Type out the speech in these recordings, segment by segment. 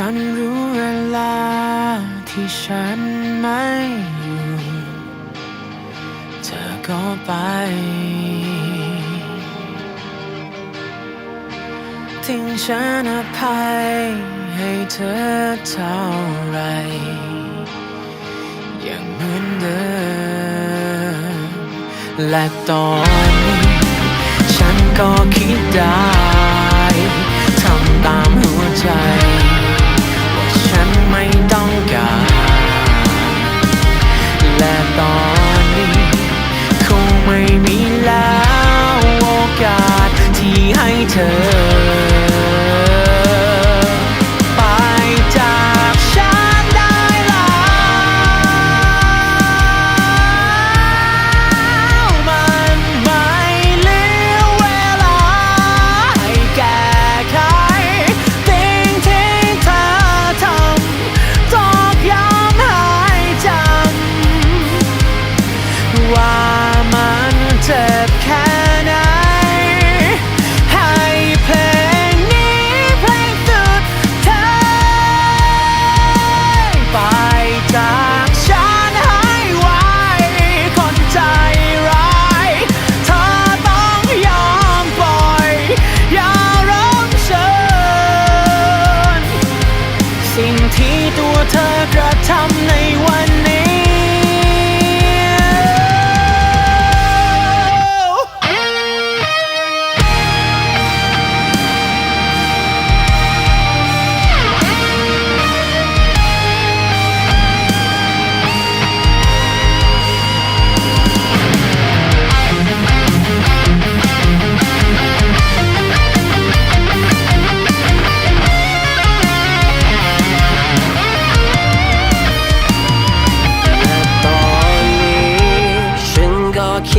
ฉันรู้เวลาที่ฉันไม่อยู่ เธอก็ไป ทิ้งฉันอภัยให้เธอเท่าไร ยังเหมือนเดิม และตอนนี้ฉันก็คิดได้ ทำตามหัวใจ return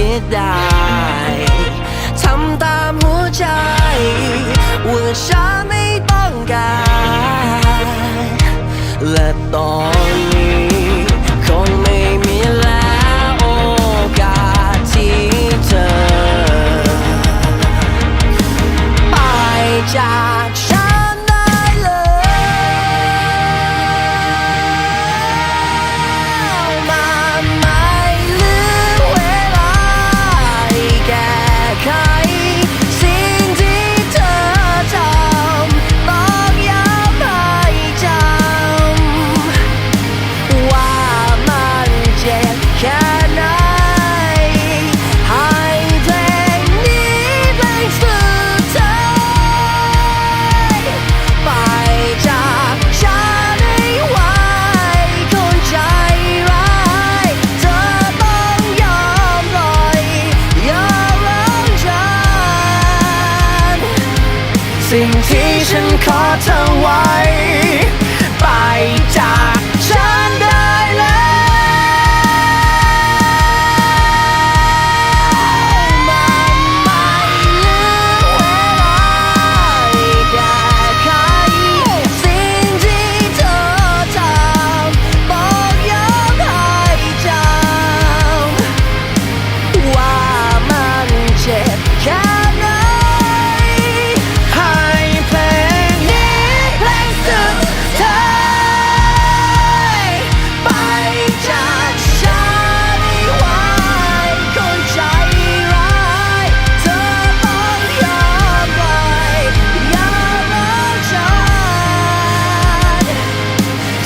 ิดได้ทำตามหัวใจว่าฉันไม่ต้องการและ สิ่งที่ฉันขอเธอไว้ ไปจาก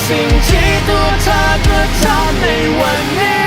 สิ่งที่ตัวเธอกระทำในวันนี้